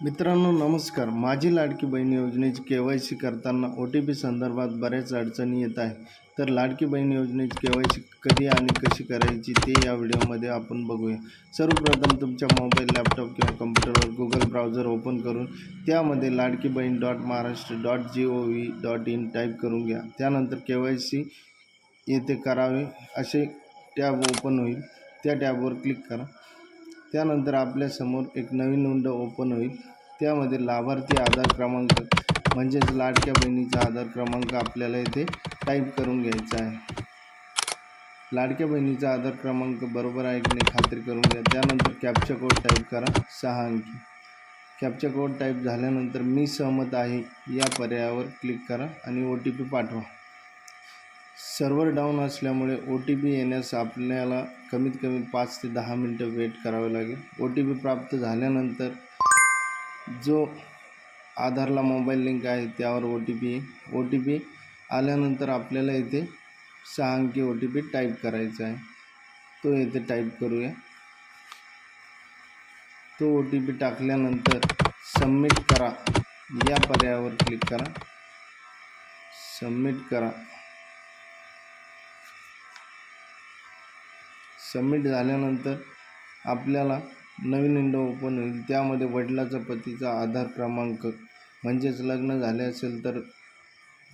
मित्रांनो नमस्कार. माझी लाडकी बहीण योजनेची के वाय सी करताना ओ टी पी संदर्भात बऱ्याच अडचणी येत आहे तर लाडकी बहीण योजनेची के वाय सी कधी आणि कशी करायची ते या व्हिडिओमध्ये आपण बघूया. सर्वप्रथम तुमच्या मोबाईल लॅपटॉप किंवा कम्प्युटरवर गुगल ब्राउझर ओपन करून त्यामध्ये Ladki Bahin dot Maharashtra dot G O V dot in type करून घ्या. त्यानंतर के वाय सी येथे करावे. असे टॅब ओपन होईल. त्या टॅबवर क्लिक करा. त्यानंतर आपल्यासमोर एक नवीन विंडो ओपन होईल. त्यामध्ये लाभार्थी आधार क्रमांक म्हणजेच लाडक्या बहिणीचा आधार क्रमांक आपल्याला इथे टाईप करून घ्यायचा आहे. लाडक्या बहिणीचा आधार क्रमांक बरोबर आहे की नाही खात्री करून घ्या. त्यानंतर कॅप्चा कोड टाईप करा सहा अंकी. कॅप्चा कोड टाईप झाल्यानंतर मी सहमत आहे या पर्यायावर क्लिक करा आणि ओ टी पी पाठवा. सर्व्हर डाऊन असल्यामुळे ओ टी पी येण्यास आपल्याला कमीत कमी पाच ते दहा मिनटं वेट करावे लागेल. ओ टी पी प्राप्त झाल्यानंतर जो आधारला मोबाईल लिंक आहे त्यावर O T P O T P आल्यानंतर आपल्याला इथे सहा अंकी ओ टी पी टाईप करायचा आहे. तो येथे टाईप करूया. तो ओ टी पी टाकल्यानंतर सबमिट करा. या पर्यायावर क्लिक करा. सबमिट करा. सबमिट झाल्यानंतर आपल्याला नवीन विंडो ओपन होईल. त्यामध्ये वडिलाचा पतीचा आधार क्रमांक म्हणजेच लग्न झाले असेल तर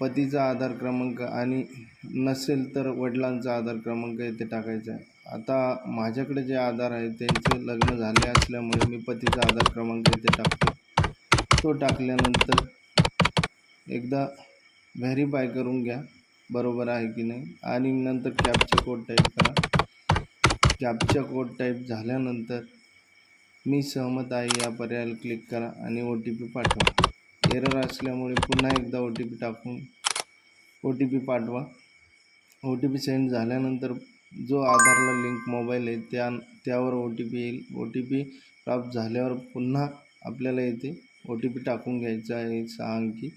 पतीचा आधार क्रमांक आणि नसेल तर वडिलांचा आधार क्रमांक इथे टाकायचा आहे. आता माझ्याकडे जे आधार आहे त्यांचे लग्न झाले असल्यामुळे मी पतीचा आधार क्रमांक इथे टाकतो. तो टाकल्यानंतर एकदा व्हेरीफाय करून घ्या बरोबर आहे की नाही? आणि नंतर कॅपचा कोड टाईप करा. कॅपचा कोड टाईप झाल्यानंतर मी सहमत आहे या पर्यायाला क्लिक करा आणि ओ टी पी पाठवा. एरर असल्यामुळे पुन्हा एकदा ओ टी पी टाकून ओ टी पी पाठवा. ओ टी पी सेंड झाल्यानंतर जो आधारला लिंक मोबाईल आहे त्या त्यावर ओ टी पी येईल. ओ टी पी प्राप्त झाल्यावर पुन्हा आपल्याला येथे ओ टी पी टाकून घ्यायचा आहे सहा अंकी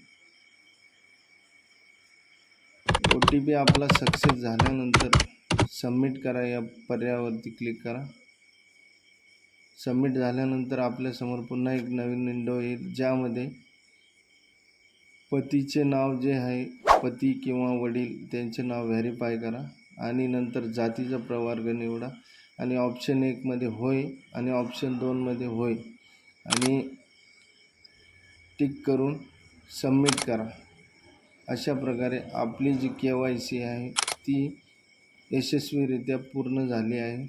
ओ टी पी आपला सक्सेस झाल्यानंतर सबमिट करा या पर्यायावरती क्लिक करा. सबमिट झाल्यानंतर आपल्यासमोर पुन्हा एक नवीन विंडो येईल ज्यामध्ये पतीचे नाव जे आहे पती किंवा वडील त्यांचे नाव व्हेरीफाय करा आणि नंतर जातीचा प्रवर्ग निवडा आणि ऑप्शन एकमध्ये होय आणि ऑप्शन दोनमध्ये होय आणि टिक करून सबमिट करा. अशा प्रकारे आपली जी के वाय सी आहे ती यशस्वीरित्या पूर्ण झाली आहे.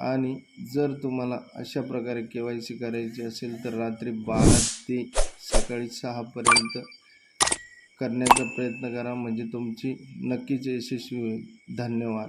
आणि जर तुम्हाला अशा प्रकारे के वाय सी करायची असेल तर रात्री बारा ते सकाळी सहापर्यंत करण्याचा प्रयत्न करा. म्हणजे तुमची नक्कीच यशस्वी होईल. धन्यवाद.